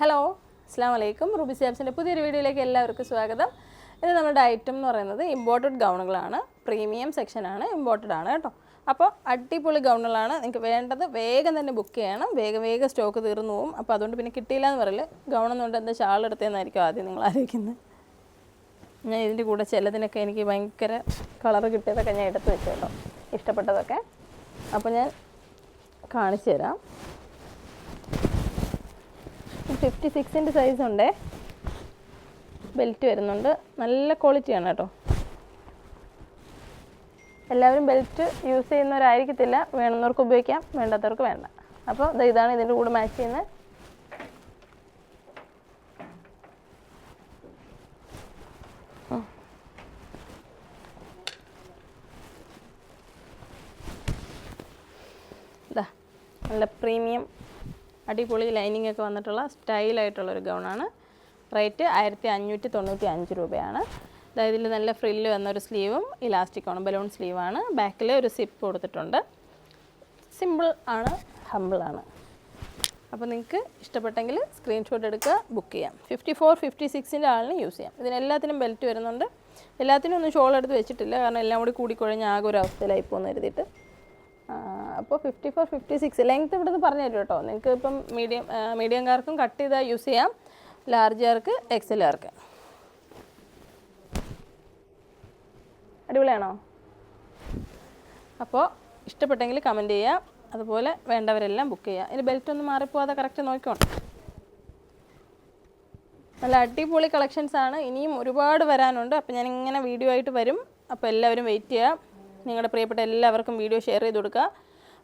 Hello അസ്സാം വലൈക്കും Ruby സാബ്സിന്റെ പുതിയൊരു വീഡിയോയിലേക്ക് എല്ലാവർക്കും സ്വാഗതം. ഇത് നമ്മുടെ ഐറ്റം എന്ന് പറയുന്നത് ഇമ്പോർട്ടഡ് ഗൗണുകളാണ്. പ്രീമിയം സെക്ഷനാണ് ഇമ്പോർട്ടഡ് ആണ് കേട്ടോ. അപ്പോൾ അടിപൊളി ഗൗണുകളാണ്. നിങ്ങൾക്ക് വേണ്ടത് വേഗം തന്നെ ബുക്ക് ചെയ്യണം. വേഗം വേഗം സ്റ്റോക്ക് തീർന്നു പോകും അപ്പോൾ അതുകൊണ്ട് പിന്നെ കിട്ടിയില്ല എന്ന് പറയില്ല ഗൗണെന്നുകൊണ്ട് എന്താ ഷാൾ എടുത്തതെന്നായിരിക്കും ആദ്യം നിങ്ങൾ ആലോചിക്കുന്നത് ഞാൻ ഇതിന്റെ കൂടെ ചിലതിനൊക്കെ എനിക്ക് ഭയങ്കര കളർ കിട്ടിയതൊക്കെ ഞാൻ എടുത്ത് വെച്ചേട്ടോ. ഇഷ്ടപ്പെട്ടതൊക്കെ. അപ്പോൾ ഞാൻ കാണിച്ചു തരാം ഫിഫ്റ്റി സിക്സിന്റെ സൈസ് ഉണ്ട് ബെൽറ്റ് വരുന്നുണ്ട്. നല്ല ക്വാളിറ്റിയാണ് കേട്ടോ. എല്ലാവരും ബെൽറ്റ് യൂസ് ചെയ്യുന്നവരായിരിക്കത്തില്ല. വേണമെന്നവർക്ക് ഉപയോഗിക്കാം. വേണ്ടാത്തവർക്ക് വേണ്ട. അപ്പോൾ ഇതാണ് ഇതിന്റെ കൂടെ മാച്ച് ചെയ്യുന്നത് ഇതാ നല്ല പ്രീമിയം അടിപൊളി ലൈനിങ് ഒക്കെ വന്നിട്ടുള്ള സ്റ്റൈലായിട്ടുള്ളൊരു ഗൗണാണ്. റേറ്റ് ആയിരത്തി അഞ്ഞൂറ്റി തൊണ്ണൂറ്റി അഞ്ച് രൂപയാണ്. അതായത് ഇതിൽ നല്ല ഫ്രില്ല് വന്നൊരു സ്ലീവും ഇലാസ്റ്റിക്കാണ് ബലൂൺ സ്ലീവാണ്. ബാക്കിൽ ഒരു സിപ്പ് കൊടുത്തിട്ടുണ്ട്. സിമ്പിൾ ആണ് ഹമ്പിളാണ് അപ്പോൾ നിങ്ങൾക്ക് ഇഷ്ടപ്പെട്ടെങ്കിൽ സ്ക്രീൻഷോട്ട് എടുക്കുക ബുക്ക് ചെയ്യാം. ഫിഫ്റ്റി ഫോർ ഫിഫ്റ്റി സിക്സിന്റെ ആളിന് യൂസ് ചെയ്യാം. ഇതിനെല്ലാത്തിനും ബെൽറ്റ് വരുന്നുണ്ട്. എല്ലാത്തിനും ഒന്നും ഷോൾ എടുത്ത് വെച്ചിട്ടില്ല. കാരണം എല്ലാം കൂടി കൂടിക്കുഴഞ്ഞ് ആകെ ഒരു അവസ്ഥയിലായി പോകുന്ന കരുതിയിട്ട്. അപ്പോൾ fifty four fifty six length ഇവിടുന്ന് പറഞ്ഞു തരും കേട്ടോ. നിങ്ങൾക്ക് ഇപ്പം മീഡിയം മീഡിയംകാർക്കും കട്ട് ചെയ്താൽ യൂസ് ചെയ്യാം. ലാർജുകാർക്ക് എക്സലുകാർക്ക് അടിപൊളിയാണോ? അപ്പോൾ ഇഷ്ടപ്പെട്ടെങ്കിൽ കമന്റ് ചെയ്യുക അതുപോലെ വേണ്ടവരെല്ലാം ബുക്ക് ചെയ്യുക ഇനി ബെൽറ്റ് ഒന്നും മാറിപ്പോവാതെ കറക്റ്റ് നോക്കിക്കോണം നല്ല അടിപൊളി കളക്ഷൻസ് ആണ്. ഇനിയും ഒരുപാട് വരാനുണ്ട്. അപ്പോൾ ഞാൻ ഇങ്ങനെ വീഡിയോ ആയിട്ട് വരും. അപ്പോൾ എല്ലാവരും വെയിറ്റ് ചെയ്യുക നിങ്ങളുടെ പ്രിയപ്പെട്ട എല്ലാവർക്കും വീഡിയോ ഷെയർ ചെയ്ത് കൊടുക്കുക.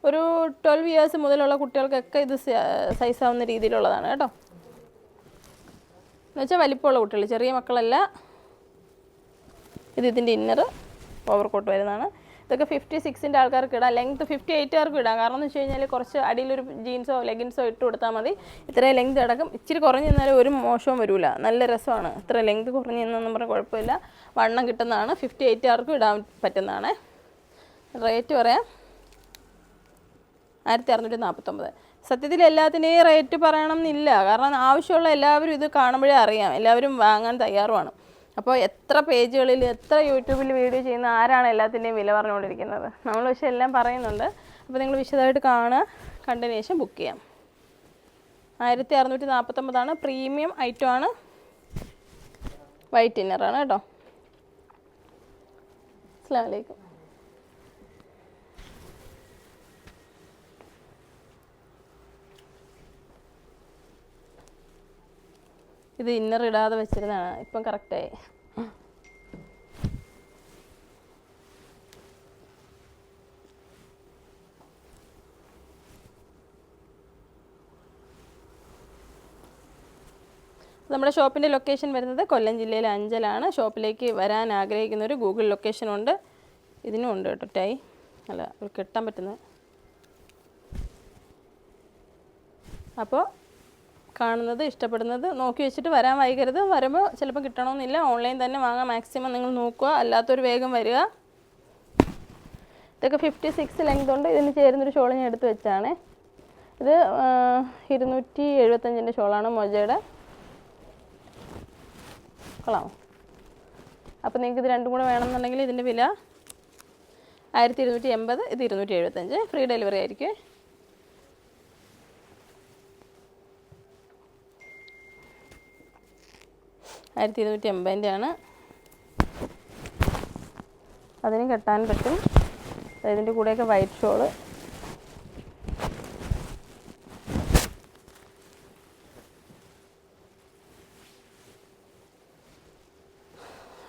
ഒരു ട്വൽവ് ഇയേഴ്സ് മുതലുള്ള കുട്ടികൾക്കൊക്കെ ഇത് സൈസ് ആവുന്ന രീതിയിലുള്ളതാണ് കേട്ടോ. എന്നുവെച്ചാൽ വലിപ്പമുള്ള കുട്ടികൾ ചെറിയ മക്കളല്ല. ഇത് ഇതിന്റെ ഇന്നർ ഓവർ കോട്ട് വരുന്നതാണ്. ഇതൊക്കെ ഫിഫ്റ്റി സിക്സിന്റെ ആൾക്കാർക്ക് ഇടാം ലെങ്ത് ഫിഫ്റ്റി എയ്റ്റുകാർക്ക് ഇടാം. കാരണം എന്ന് വെച്ച് കഴിഞ്ഞാൽ കുറച്ച് അടിയിലൊരു ജീൻസോ ലെഗിൻസോ ഇട്ട് കൊടുത്താൽ മതി. ഇത്രയും ലെങ്ത് അടക്കം ഇച്ചിരി കുറഞ്ഞു നിന്നാലും ഒരു മോശവും വരില്ല നല്ല രസമാണ്. ഇത്ര ലെങ്ത് കുറഞ്ഞു നിന്നൊന്നും പറഞ്ഞാൽ കുഴപ്പമില്ല. വണ്ണം കിട്ടുന്നതാണ്. ഫിഫ്റ്റി എയ്റ്റുകാർക്കും ഇടാൻ പറ്റുന്നതാണ്. റേറ്റ് പറയാം. ആയിരത്തി അറുന്നൂറ്റി നാൽപ്പത്തൊമ്പത് സത്യത്തിൽ എല്ലാത്തിനെയും റേറ്റ് പറയണം എന്നില്ല. കാരണം ആവശ്യമുള്ള എല്ലാവരും ഇത് കാണുമ്പോഴേ അറിയാം. എല്ലാവരും വാങ്ങാൻ തയ്യാറുമാണ്. അപ്പോൾ എത്ര പേജുകളിൽ എത്ര യൂട്യൂബിൽ വീഡിയോ ചെയ്യുന്ന ആരാണ് എല്ലാത്തിന്റെയും വില പറഞ്ഞുകൊണ്ടിരിക്കുന്നത്? നമ്മൾ പക്ഷേ എല്ലാം പറയുന്നുണ്ട്. അപ്പോൾ നിങ്ങൾ വിശദമായിട്ട് കാണുക. കണ്ടതിന് ശേഷം ബുക്ക് ചെയ്യാം. ആയിരത്തി അറുന്നൂറ്റി നാൽപ്പത്തൊമ്പതാണ് പ്രീമിയം ഐറ്റം ആണ്. വൈറ്റ് ഇന്നറാണ് കേട്ടോ. അസ്സാം വലൈക്കും ഇത് ഇന്നർ ഇടാതെ വെച്ചിരുന്നതാണ്. ഇപ്പം കറക്റ്റായി നമ്മുടെ ഷോപ്പിന്റെ ലൊക്കേഷൻ വരുന്നത് കൊല്ലം ജില്ലയിലെ അഞ്ചലാണ്. ഷോപ്പിലേക്ക് വരാൻ ആഗ്രഹിക്കുന്ന ഒരു ഗൂഗിൾ ലൊക്കേഷൻ ഉണ്ട്. ഇതിനും ഉണ്ട് കേട്ടോ ടൈ അല്ല കെട്ടാൻ പറ്റുന്നത്. അപ്പോൾ കാണുന്നത് ഇഷ്ടപ്പെടുന്നത് നോക്കി വെച്ചിട്ട് വരാൻ വൈകരുത്. വരുമ്പോൾ ചിലപ്പോൾ കിട്ടണമെന്നില്ല ഓൺലൈൻ തന്നെ വാങ്ങാൻ മാക്സിമം നിങ്ങൾ നോക്കുക. അല്ലാത്തൊരു വേഗം വരിക. ഇതൊക്കെ ഫിഫ്റ്റി സിക്സ് ലെങ്ത് ഉണ്ട്. ഇതിന് ചേരുന്നൊരു ഷോൾ ഞാൻ എടുത്തു വെച്ചാണ്. ഇത് ഇരുന്നൂറ്റി എഴുപത്തഞ്ചിന്റെ ഷോളാണ് മൊജയുടെ. കൊള്ളാമോ അപ്പോൾ നിങ്ങൾക്ക് ഇത് രണ്ടും കൂടെ വേണമെന്നുണ്ടെങ്കിൽ ഇതിന്റെ വില ആയിരത്തി ഇരുന്നൂറ്റി എൺപത് ഇത് ഇരുന്നൂറ്റി എഴുപത്തഞ്ച് ഫ്രീ ഡെലിവറി ആയിരിക്കും. ആയിരത്തി ഇരുന്നൂറ്റി എൺപതിന്റെ ആണ് അതിന് കെട്ടാൻ പറ്റും. ഇതിന്റെ കൂടെയൊക്കെ വൈറ്റ് ഷോൾ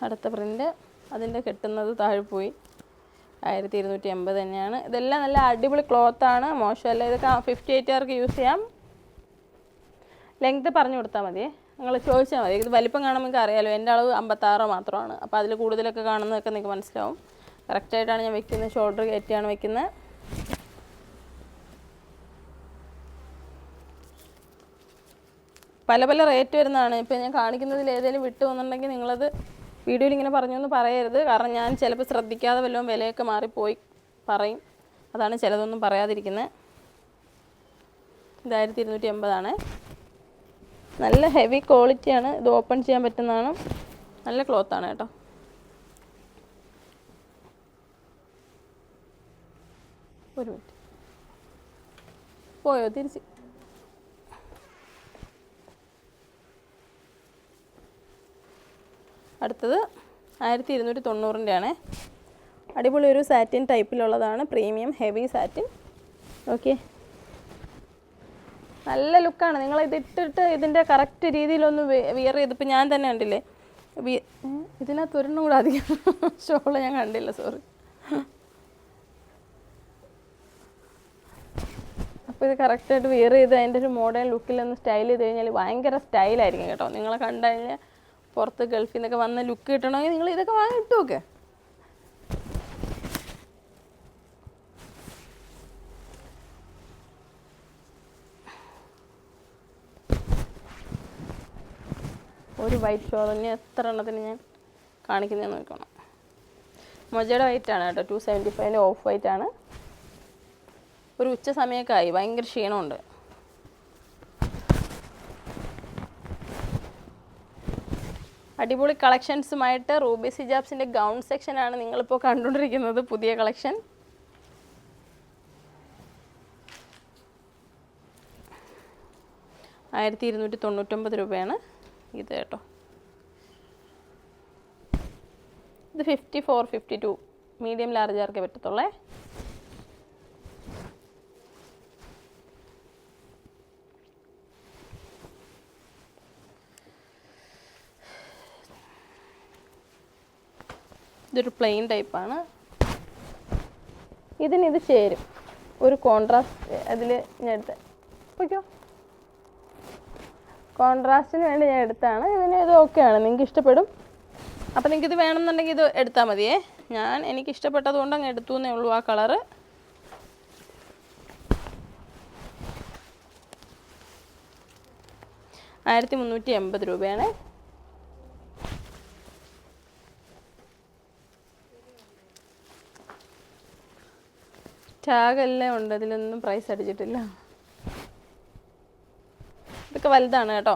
അടുത്ത പ്രിന്റ് അതിന്റെ കെട്ടുന്നത് താഴെ പോയി. ആയിരത്തി ഇരുന്നൂറ്റി എൺപത് തന്നെയാണ്. ഇതെല്ലാം നല്ല അടിപൊളി ക്ലോത്താണ് മോശമല്ല. ഇതൊക്കെ ഫിഫ്റ്റി എയ്റ്റുകാർക്ക് യൂസ് ചെയ്യാം. ലെങ്ത് പറഞ്ഞു കൊടുത്താൽ മതിയേ നിങ്ങൾ ചോദിച്ചാൽ മതി. ഇത് വലിപ്പം കാണുമ്പോൾ നിങ്ങൾക്ക് അറിയാലോ എന്റെ അളവ് അമ്പത്താറ് മാത്രമാണ്. അപ്പോൾ അതിൽ കൂടുതലൊക്കെ കാണുന്നതൊക്കെ നിങ്ങൾക്ക് മനസ്സിലാവും. കറക്റ്റായിട്ടാണ് ഞാൻ വെക്കുന്നത് ഷോൾഡർ കയറ്റിയാണ് വെക്കുന്നത് പല പല റേറ്റ് വരുന്നതാണ്. ഇപ്പോൾ ഞാൻ കാണിക്കുന്നതിൽ ഏതെങ്കിലും വിട്ടു വന്നിട്ടുണ്ടെങ്കിൽ നിങ്ങളത് വീഡിയോയിൽ ഇങ്ങനെ പറഞ്ഞു എന്ന് പറയരുത്. കാരണം ഞാൻ ചിലപ്പോൾ ശ്രദ്ധിക്കാതെ വല്ലതും വിലയൊക്കെ മാറിപ്പോയി പറയും. അതാണ് ചിലതൊന്നും പറയാതിരിക്കുന്നത് ഇതായിരത്തി ഇരുന്നൂറ്റി എൺപതാണ്. നല്ല ഹെവി ക്വാളിറ്റിയാണ് ഇത് ഓപ്പൺ ചെയ്യാൻ പറ്റുന്നതാണ് നല്ല ക്ലോത്താണ് കേട്ടോ. ഒരു മിനിറ്റ് പോയോ? തിരിച്ച്. അടുത്തത് ആയിരത്തി ഇരുന്നൂറ്റി തൊണ്ണൂറിന്റെ ആണ് അടിപൊളി ഒരു സാറ്റിൻ ടൈപ്പിലുള്ളതാണ് പ്രീമിയം ഹെവി സാറ്റിൻ ഓക്കെ നല്ല ലുക്കാണ്. നിങ്ങൾ ഇതിട്ടിട്ട് ഇതിന്റെ കറക്റ്റ് രീതിയിലൊന്ന് വിയർ ചെയ്തിപ്പോൾ ഞാൻ തന്നെ കണ്ടില്ലേ? ഇതിനകത്ത് ഒരെണ്ണം കൂടെ അധികം ഷോൾ ഞാൻ കണ്ടില്ല സോറി അപ്പോൾ ഇത് കറക്റ്റായിട്ട് വിയർ ചെയ്ത് അതിന്റെ ഒരു മോഡേൺ ലുക്കിൽ ഒന്ന് സ്റ്റൈൽ ചെയ്ത് കഴിഞ്ഞാൽ ഭയങ്കര സ്റ്റൈലായിരിക്കും കേട്ടോ. നിങ്ങളെ കണ്ടു കഴിഞ്ഞാൽ പുറത്ത് ഗൾഫിൽ നിന്നൊക്കെ വന്ന ലുക്ക് കിട്ടണമെങ്കിൽ നിങ്ങൾ ഇതൊക്കെ വാങ്ങി ഇട്ട് നോക്ക്. ഒരു വൈറ്റ് ഷോളിന് എത്ര എണ്ണത്തിന് ഞാൻ കാണിക്കുന്നതെന്ന് നോക്കണം മൊജയുടെ വൈറ്റ് ആണ് കേട്ടോ ടു സെവന്റി ഫൈവിന്റെ ഓഫ് വൈറ്റ് ആണ്. ഒരു ഉച്ച സമയമൊക്കെ ഭയങ്കര ക്ഷീണമുണ്ട്. അടിപൊളി കളക്ഷൻസുമായിട്ട് റൂബി സിജാബ്സിന്റെ ഗൗൺ സെക്ഷനാണ് നിങ്ങളിപ്പോൾ കണ്ടുകൊണ്ടിരിക്കുന്നത് പുതിയ കളക്ഷൻ ആയിരത്തി ഇരുന്നൂറ്റി തൊണ്ണൂറ്റൊമ്പത് രൂപയാണ്. ഇത് കേട്ടോ. ഇത് fifty four fifty two medium large ആർക്കേ പറ്റത്തുള്ളേ? ഇതൊരു പ്ലെയിൻ ടൈപ്പാണ് ഇതിന് ഇത് ചേരും. ഒരു കോൺട്രാസ്റ്റ് അതിൽ ഞാൻ എടുത്ത് ഓക്കെയോ കോൺട്രാസ്റ്റിന് വേണ്ടി ഞാൻ എടുത്താണ്. ഇതിന് ഇത് ഓക്കെയാണ് നിങ്ങൾക്ക് ഇഷ്ടപ്പെടും? അപ്പോൾ നിങ്ങൾക്ക് ഇത് വേണമെന്നുണ്ടെങ്കിൽ ഇത് എടുത്താൽ മതിയേ. ഞാൻ എനിക്ക് ഇഷ്ടപ്പെട്ടത് കൊണ്ട് അങ്ങ് എടുത്തു എന്നേ ഉള്ളൂ ആ കളറ് ആയിരത്തി മുന്നൂറ്റി എൺപത് രൂപയാണ്. ടാഗ് എല്ലാം ഉണ്ട്. അതിലൊന്നും പ്രൈസ് അടിച്ചിട്ടില്ല. ഇതൊക്കെ വലുതാണ് കേട്ടോ.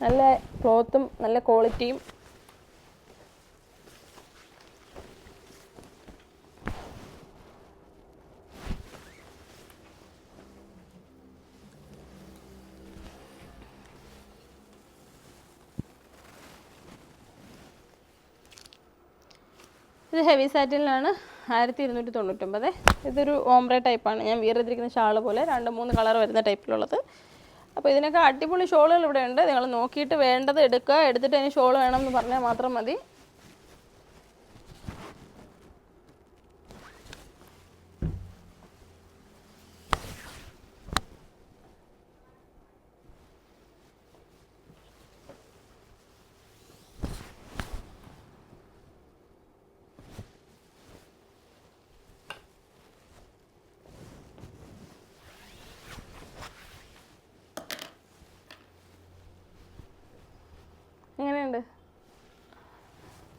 നല്ല ക്ലോത്തും നല്ല ക്വാളിറ്റിയും. ഇത് ഹെവി സാറ്റിനിലാണ് ആയിരത്തി ഇരുന്നൂറ്റി തൊണ്ണൂറ്റൊമ്പത് ഇതൊരു ഓംബ്രെ ടൈപ്പാണ്. ഞാൻ വീറെതിരിക്കുന്ന ഷാൾ പോലെ രണ്ട് മൂന്ന് കളർ വരുന്ന ടൈപ്പിലുള്ളത്. അപ്പോൾ ഇതിനൊക്കെ അടിപൊളി ഷോളുകൾ ഇവിടെ ഉണ്ട് നിങ്ങൾ നോക്കിയിട്ട് വേണ്ടത് എടുക്കുക. എടുത്തിട്ട് അതിന് ഷോൾ വേണം എന്ന് പറഞ്ഞാൽ മാത്രം മതി.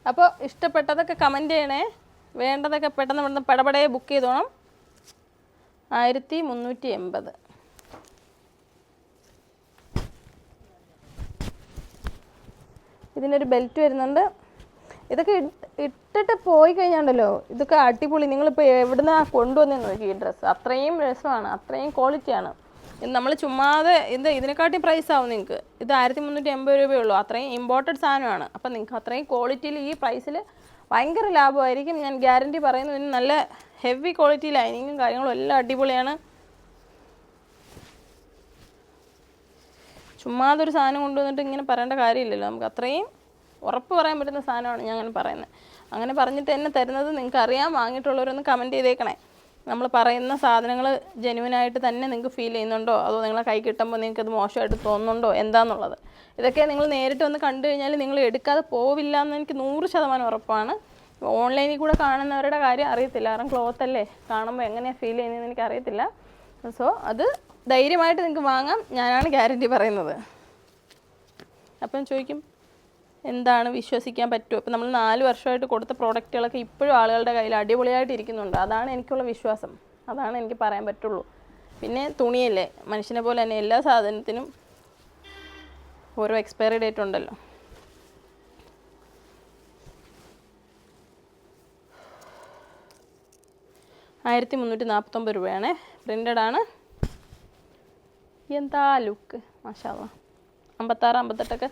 അപ്പോൾ ഇഷ്ടപ്പെട്ടതൊക്കെ കമന്റ് ചെയ്യണേ. വേണ്ടതൊക്കെ പെട്ടെന്ന് ഇവിടുന്ന് പടപടയെ ബുക്ക് ചെയ്തോണം. ആയിരത്തി മുന്നൂറ്റി എൺപത്. ഇതിനൊരു ബെൽറ്റ് വരുന്നുണ്ട്. ഇതൊക്കെ ഇട്ടിട്ട് പോയി കഴിഞ്ഞാണ്ടല്ലോ ഇതൊക്കെ അടിപൊളി. നിങ്ങളിപ്പോൾ എവിടുന്നാണ് കൊണ്ടുവന്നു നോക്കി ഈ ഡ്രസ്സ് അത്രയും രസമാണ്. അത്രയും ക്വാളിറ്റിയാണ് നമ്മൾ ചുമ്മാതെ ഇത് ഇതിനെക്കാട്ടി പ്രൈസ് ആവും നിങ്ങൾക്ക് ഇത് ആയിരത്തി മുന്നൂറ്റി എൺപത് രൂപയേ ഉള്ളൂ അത്രയും ഇമ്പോർട്ടഡ് സാധനമാണ്. അപ്പം നിങ്ങൾക്ക് അത്രയും ക്വാളിറ്റിയിൽ ഈ പ്രൈസിൽ ഭയങ്കര ലാഭമായിരിക്കും. ഞാൻ ഗ്യാരണ്ടി പറയുന്നു ഇതിന് നല്ല ഹെവി ക്വാളിറ്റി ലൈനിങ്ങും കാര്യങ്ങളും എല്ലാം അടിപൊളിയാണ്. ചുമ്മാതെ ഒരു സാധനം കൊണ്ടുവന്നിട്ട് ഇങ്ങനെ പറയേണ്ട കാര്യമില്ലല്ലോ. നമുക്ക് അത്രയും ഉറപ്പ് പറയാൻ പറ്റുന്ന സാധനമാണ് ഞാൻ അങ്ങനെ പറയുന്നത്. അങ്ങനെ പറഞ്ഞിട്ട് തന്നെ തരുന്നത് നിങ്ങൾക്ക് അറിയാം. വാങ്ങിയിട്ടുള്ളവരൊന്ന് കമന്റ് ചെയ്തേക്കണേ. നമ്മൾ പറയുന്ന സാധനങ്ങൾ ജെനുവിനായിട്ട് തന്നെ നിങ്ങൾക്ക് ഫീൽ ചെയ്യുന്നുണ്ടോ? അതോ നിങ്ങളെ കൈ കിട്ടുമ്പോൾ നിങ്ങൾക്ക് അത് മോശമായിട്ട് തോന്നുന്നുണ്ടോ? എന്താണെന്നുള്ളത് ഇതൊക്കെ നിങ്ങൾ നേരിട്ട് വന്ന് കണ്ടു കഴിഞ്ഞാൽ നിങ്ങൾ എടുക്കാതെ പോവില്ല എന്ന് എനിക്ക് നൂറ് ശതമാനം ഉറപ്പാണ്. ഓൺലൈനിൽ കൂടെ കാണുന്നവരുടെ കാര്യം അറിയത്തില്ല. കാരണം ക്ലോത്ത് അല്ലേ? കാണുമ്പോൾ എങ്ങനെയാണ് ഫീൽ ചെയ്യുന്നതെന്ന് എനിക്ക് അറിയത്തില്ല. സോ അത് ധൈര്യമായിട്ട് നിങ്ങൾക്ക് വാങ്ങാം. ഞാനാണ് ഗ്യാരണ്ടി പറയുന്നത്. അപ്പം ചോദിക്കും എന്താണ് വിശ്വസിക്കാൻ പറ്റുമോ ഇപ്പം നമ്മൾ നാല് വർഷമായിട്ട് കൊടുത്ത പ്രോഡക്റ്റുകളൊക്കെ ഇപ്പോഴും ആളുകളുടെ കയ്യിൽ അടിപൊളിയായിട്ട് ഇരിക്കുന്നുണ്ട്. അതാണ് എനിക്കുള്ള വിശ്വാസം. അതാണ് എനിക്ക് പറയാൻ പറ്റുള്ളൂ. പിന്നെ തുണിയല്ലേ? മനുഷ്യനെ പോലെ തന്നെ എല്ലാ സാധനത്തിനും ഓരോ എക്സ്പയറി ഡേറ്റ് ഉണ്ടല്ലോ. ആയിരത്തി മുന്നൂറ്റി നാൽപ്പത്തൊമ്പത് രൂപയാണ്. പ്രിന്റഡ് ആണ്. എന്താ ലുക്ക് മാഷാ അമ്പത്താറ് അമ്പത്തെട്ടൊക്കെ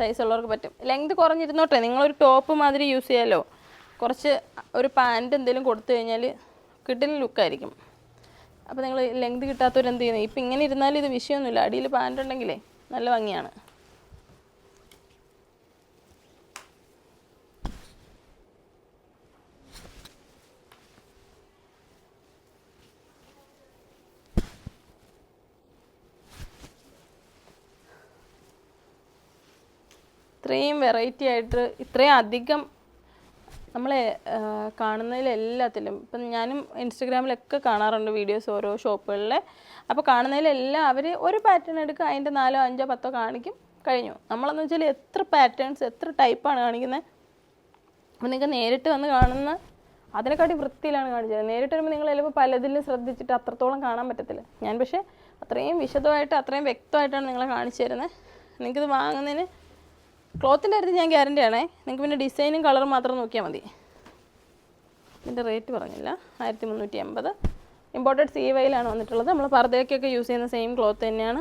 സൈസ് ഉള്ളവർക്ക് പറ്റും. ലെങ്ത് കുറഞ്ഞിരുന്നോട്ടെ നിങ്ങളൊരു ടോപ്പ് മാതിരി യൂസ് ചെയ്യാമല്ലോ കുറച്ച് ഒരു പാന്റ് എന്തെങ്കിലും കൊടുത്തു കഴിഞ്ഞാൽ കിട്ടുന്ന ലുക്കായിരിക്കും അപ്പോൾ നിങ്ങൾ ലെങ്ത് കിട്ടാത്തവരെന്ത് ചെയ്യുന്നത് ഇപ്പം ഇങ്ങനെ ഇരുന്നാലും ഇത് വിഷയമൊന്നുമില്ല. അടിയിൽ പാന്റ് ഉണ്ടെങ്കിലേ നല്ല ഭംഗിയാണ്. ഇത്രയും വെറൈറ്റി ആയിട്ട് ഇത്രയും അധികം നമ്മളെ കാണുന്നതിലെല്ലാത്തിലും ഇപ്പം ഞാനും ഇൻസ്റ്റഗ്രാമിലൊക്കെ കാണാറുണ്ട് വീഡിയോസ് ഓരോ ഷോപ്പുകളിലെ അപ്പോൾ കാണുന്നതിലെല്ലാം അവർ ഒരു പാറ്റേൺ എടുക്കുക അതിന്റെ നാലോ അഞ്ചോ പത്തോ കാണിക്കും കഴിഞ്ഞു. നമ്മളെന്ന് വെച്ചാൽ എത്ര പാറ്റേൺസ് എത്ര ടൈപ്പാണ് കാണിക്കുന്നത് അപ്പോൾ നിങ്ങൾക്ക് നേരിട്ട് വന്ന് കാണുന്ന അതിനെക്കാട്ടി വൃത്തിയിലാണ് കാണിച്ചത്. നേരിട്ട് വരുമ്പോൾ നിങ്ങൾ ചിലപ്പോൾ പലതിലും ശ്രദ്ധിച്ചിട്ട് അത്രത്തോളം കാണാൻ പറ്റത്തില്ല. ഞാൻ പക്ഷേ അത്രയും വിശദമായിട്ട് അത്രയും വ്യക്തമായിട്ടാണ് നിങ്ങളെ കാണിച്ചു തരുന്നത് നിങ്ങൾക്കിത് വാങ്ങുന്നതിന് ക്ലോത്തിന്റെ കാര്യത്തിൽ ഞാൻ ഗ്യാരണ്ടി ആണേ. നിങ്ങൾക്ക് പിന്നെ ഡിസൈനും കളറും മാത്രം നോക്കിയാൽ മതി. ഇതിന്റെ റേറ്റ് പറഞ്ഞില്ല. ആയിരത്തി മുന്നൂറ്റി എൺപത് ഇമ്പോർട്ടഡ് സി വൈയിലാണ് വന്നിട്ടുള്ളത്. നമ്മൾ പർദ്ദയ്ക്കൊക്കെ യൂസ് ചെയ്യുന്ന സെയിം ക്ലോത്ത് തന്നെയാണ്.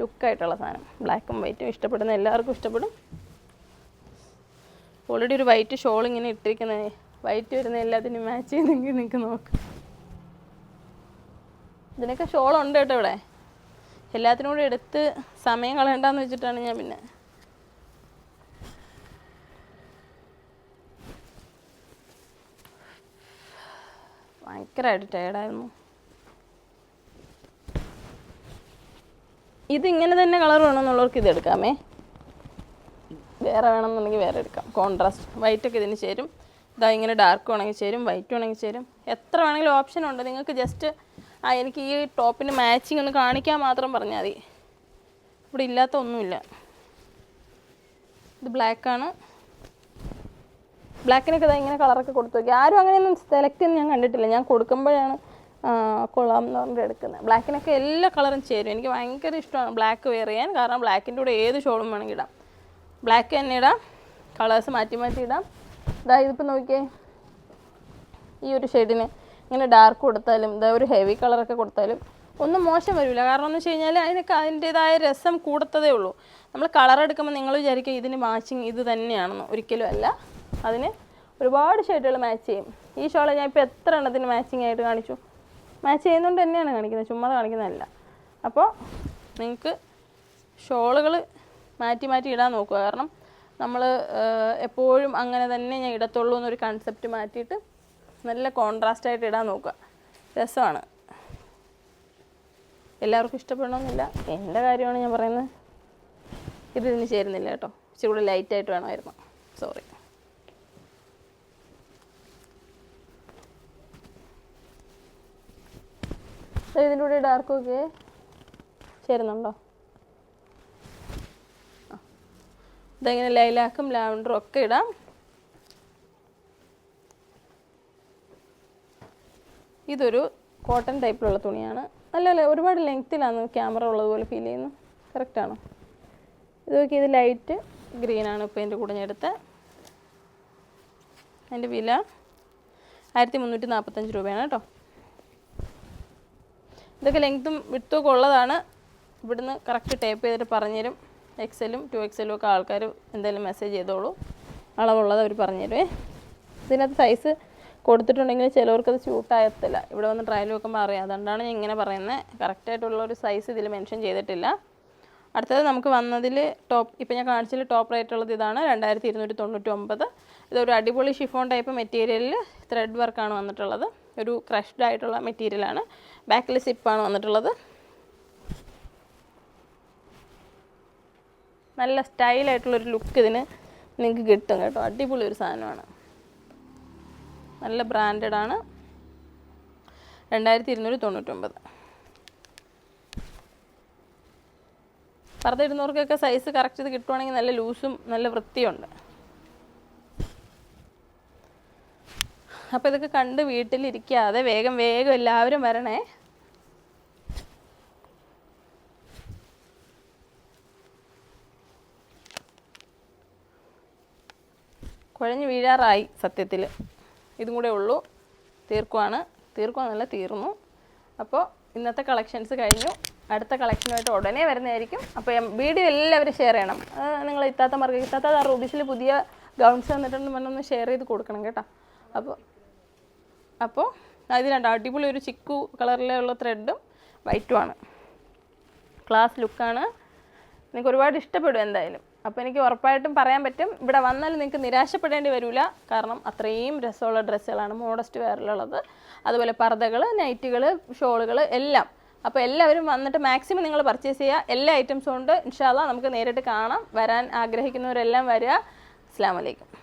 ലുക്കായിട്ടുള്ള സാധനം. ബ്ലാക്കും വൈറ്റും ഇഷ്ടപ്പെടുന്ന എല്ലാവർക്കും ഇഷ്ടപ്പെടും. ഓൾറെഡി ഒരു വൈറ്റ് ഷോൾ ഇങ്ങനെ ഇട്ടിരിക്കുന്നത് വൈറ്റ് വരുന്ന എല്ലാത്തിനും മാച്ച് ചെയ്തെങ്കിൽ നിങ്ങൾക്ക് നോക്കാം. ഇതിനൊക്കെ ഷോൾ ഉണ്ട് കേട്ടോ ഇവിടെ. എല്ലാത്തിനും കൂടെ എടുത്ത് സമയം കളയണ്ടെന്ന് വെച്ചിട്ടാണ് ഞാൻ പിന്നെ ഭയങ്കരമായിട്ട് ടയേർഡായിരുന്നു ഇതിങ്ങനെ തന്നെ കളർ വേണമെന്നുള്ളവർക്ക് ഇത് എടുക്കാമേ. വേറെ വേണമെന്നുണ്ടെങ്കിൽ വേറെ എടുക്കാം. കോൺട്രാസ്റ്റ് വൈറ്റ് ഒക്കെ ഇതിന് ചേരും. ഇതാ ഇങ്ങനെ ഡാർക്ക് വേണമെങ്കിൽ ചേരും വൈറ്റ് വേണമെങ്കിൽ ചേരും. എത്ര വേണമെങ്കിലും ഓപ്ഷൻ ഉണ്ട്. നിങ്ങൾക്ക് ജസ്റ്റ് ആ എനിക്ക് ഈ ടോപ്പിന് മാച്ചിങ് ഒന്ന് കാണിക്കാൻ മാത്രം പറഞ്ഞാൽ മതി. ഇവിടെ ഇല്ലാത്ത ഒന്നുമില്ല. ഇത് ബ്ലാക്കാണ് ബ്ലാക്കിനൊക്കെ ഇതാ ഇങ്ങനെ കളറൊക്കെ കൊടുത്തു നോക്കി. ആരും അങ്ങനെയൊന്നും സെലക്ട് ചെയ്യുന്ന ഞാൻ കണ്ടിട്ടില്ല. ഞാൻ കൊടുക്കുമ്പോഴാണ് കൊള്ളാം എന്ന് പറഞ്ഞിട്ട് എടുക്കുന്നത്. ബ്ലാക്കിനൊക്കെ എല്ലാ കളറും ചേരും. എനിക്ക് ഭയങ്കര ഇഷ്ടമാണ് ബ്ലാക്ക് വെയർ ചെയ്യാൻ. കാരണം ബ്ലാക്കിന്റെ കൂടെ ഏത് ഷോളും വേണമെങ്കിൽ ഇടാം. ബ്ലാക്ക് തന്നെ ഇടാം. കളേഴ്സ് മാറ്റി മാറ്റി ഇടാം. ഇതാ ഇതിപ്പോൾ നോക്കിയേ. ഈ ഒരു ഷെയ്ഡിന് ഇങ്ങനെ ഡാർക്ക് കൊടുത്താലും ഇതാ ഒരു ഹെവി കളറൊക്കെ കൊടുത്താലും ഒന്നും മോശം വരില്ല കാരണം എന്ന് വെച്ച് കഴിഞ്ഞാൽ അതിനൊക്കെ അതിന്റേതായ രസം കൂടത്തതേ ഉള്ളൂ. നമ്മൾ കളർ എടുക്കുമ്പോൾ നിങ്ങൾ വിചാരിക്കും ഇതിന് മാച്ചിങ് ഇത് തന്നെയാണെന്ന്. ഒരിക്കലും അല്ല. അതിന് ഒരുപാട് ഷർട്ടുകൾ മാച്ച് ചെയ്യും. ഈ ഷോൾ ഞാൻ ഇപ്പോൾ എത്ര എണ്ണത്തിന് മാച്ചിങ് ആയിട്ട് കാണിച്ചു? മാച്ച് ചെയ്യുന്നതുകൊണ്ട് തന്നെയാണ് കാണിക്കുന്നത്. ചുമ്മാ കാണിക്കുന്നതല്ല. അപ്പോൾ നിങ്ങൾക്ക് ഷോളുകൾ മാറ്റി മാറ്റി ഇടാൻ നോക്കുക. കാരണം നമ്മൾ എപ്പോഴും അങ്ങനെ തന്നെ ഞാൻ ഇടത്തുള്ളൂ എന്നൊരു കൺസെപ്റ്റ് മാറ്റിയിട്ട് നല്ല കോൺട്രാസ്റ്റ് ആയിട്ട് ഇടാൻ നോക്കുക. രസമാണ്. എല്ലാവർക്കും ഇഷ്ടപ്പെടണമെന്നില്ല എന്റെ കാര്യമാണ് ഞാൻ പറയുന്നത്. ഇത് ഇതിന് ചേരുന്നില്ല കേട്ടോ. ഇച്ചിരി കൂടെ ലൈറ്റായിട്ട് വേണമായിരുന്നു. സോറി ഇതിന്റെ കൂടെ ഡാർക്ക് ഒക്കെ ചേരുന്നുണ്ടോ. ഇതെങ്ങനെ ലൈലാക്കും ലാവൻഡറും ഒക്കെ ഇടാം. ഇതൊരു കോട്ടൺ ടൈപ്പിലുള്ള തുണിയാണ്. അല്ല അല്ല ഒരുപാട് ലെങ്ത്തിലാണ് ക്യാമറ ഉള്ളതുപോലെ ഫീൽ ചെയ്യുന്നു. കറക്റ്റാണോ ഇത് നോക്കി ഇത് ലൈറ്റ് ഗ്രീനാണ് ഇപ്പോൾ എന്റെ കൂടെ ഞാൻ എടുത്തത് അതിന്റെ വില ആയിരത്തി മുന്നൂറ്റി നാൽപ്പത്തഞ്ച് രൂപയാണ് കേട്ടോ. ഇതൊക്കെ ലെങ്ത്തും വിട്ടും ഒക്കെ ഉള്ളതാണ്. ഇവിടുന്ന് കറക്റ്റ് ടേപ്പ് ചെയ്തിട്ട് പറഞ്ഞുതരും. എക്സലും ടു എക്സലും ഒക്കെ ആൾക്കാർ എന്തെങ്കിലും മെസ്സേജ് ചെയ്തോളൂ. അളവുള്ളത് അവർ പറഞ്ഞുതരുമേ ഇതിനകത്ത് സൈസ് കൊടുത്തിട്ടുണ്ടെങ്കിൽ ചിലവർക്ക് അത് സ്യൂട്ടായത്തില്ല ഇവിടെ വന്ന് ട്രയൽ വെക്കുമ്പോൾ അറിയാം. അതുകൊണ്ടാണ് ഞാൻ ഇങ്ങനെ പറയുന്നത് കറക്റ്റായിട്ടുള്ള ഒരു സൈസ് ഇതിൽ മെൻഷൻ ചെയ്തിട്ടില്ല. അടുത്തത് നമുക്ക് വന്നതിൽ ടോപ്പ് ഇപ്പോൾ ഞാൻ കാണിച്ചതിൽ ടോപ്പ് റേറ്റ് ഉള്ളത് ഇതാണ് രണ്ടായിരത്തി ഇരുന്നൂറ്റി തൊണ്ണൂറ്റി ഒമ്പത്. ഇതൊരു അടിപൊളി ഷിഫോൺ ടൈപ്പ് മെറ്റീരിയലിൽ ത്രെഡ് വർക്കാണ് വന്നിട്ടുള്ളത്. ഒരു ക്രഷ്ഡ് ആയിട്ടുള്ള മെറ്റീരിയലാണ് ബാക്കിൽ സിപ്പാണ് വന്നിട്ടുള്ളത്. നല്ല സ്റ്റൈലായിട്ടുള്ളൊരു ലുക്ക് ഇതിന് നിങ്ങൾക്ക് കിട്ടും കേട്ടോ. അടിപൊളി ഒരു സാധനമാണ്. നല്ല ബ്രാൻഡഡ് ആണ്. രണ്ടായിരത്തി ഇരുന്നൂറ്റി തൊണ്ണൂറ്റൊമ്പത്. പറഞ്ഞിരുന്നവർക്കൊക്കെ സൈസ് കറക്റ്റ് ഇത് കിട്ടുവാണെങ്കിൽ നല്ല ലൂസും നല്ല വൃത്തിയുണ്ട് അപ്പോൾ ഇതൊക്കെ കണ്ട് വീട്ടിലിരിക്കാതെ വേഗം വേഗം എല്ലാവരും വരണേ. കുഴഞ്ഞു വീഴാറായി സത്യത്തിൽ ഇതും കൂടെ ഉള്ളൂ. തീർക്കുവാണ്. തീർക്കുവാന്നല്ല തീർന്നു. അപ്പോൾ ഇന്നത്തെ കളക്ഷൻസ് കഴിഞ്ഞു. അടുത്ത കളക്ഷനുമായിട്ട് ഉടനെ വരുന്നതായിരിക്കും. അപ്പോൾ വീഡിയോ എല്ലാവരും ഷെയർ ചെയ്യണം. നിങ്ങൾ ഇത്താത്ത ഇത്താത്തമാർക്ക് ഇത്താത്ത റൂബീസിൽ പുതിയ ഗൗൺസ് വന്നിട്ടുണ്ടെന്ന് പറഞ്ഞൊന്ന് ഷെയർ ചെയ്ത് കൊടുക്കണം കേട്ടോ. അപ്പോൾ അപ്പോൾ രണ്ട് അടിപൊളി ഒരു ചിക്കു കളറിലുള്ള ത്രെഡും വൈറ്റും ആണ്. ക്ലാസ് ലുക്കാണ് നിങ്ങൾക്ക് ഒരുപാട് ഇഷ്ടപ്പെടും എന്തായാലും. അപ്പോൾ എനിക്ക് ഉറപ്പായിട്ടും പറയാൻ പറ്റും. ഇവിടെ വന്നാൽ നിങ്ങൾക്ക് നിരാശപ്പെടേണ്ടി വരില്ല കാരണം അത്രയും രസമുള്ള ഡ്രസ്സുകളാണ് മോഡസ്റ്റ് വെയറിലുള്ളത് അതുപോലെ പർദ്ദകൾ നൈറ്റുകൾ ഷോളുകൾ എല്ലാം. അപ്പോൾ എല്ലാവരും വന്നിട്ട് മാക്സിമം നിങ്ങൾ പർച്ചേസ് ചെയ്യുക. എല്ലാ ഐറ്റംസും ഉണ്ട്. ഇൻഷാല്ല നമുക്ക് നേരിട്ട് കാണാം. വരാൻ ആഗ്രഹിക്കുന്നവരെല്ലാം വരിക. അസ്സാം വലൈക്കും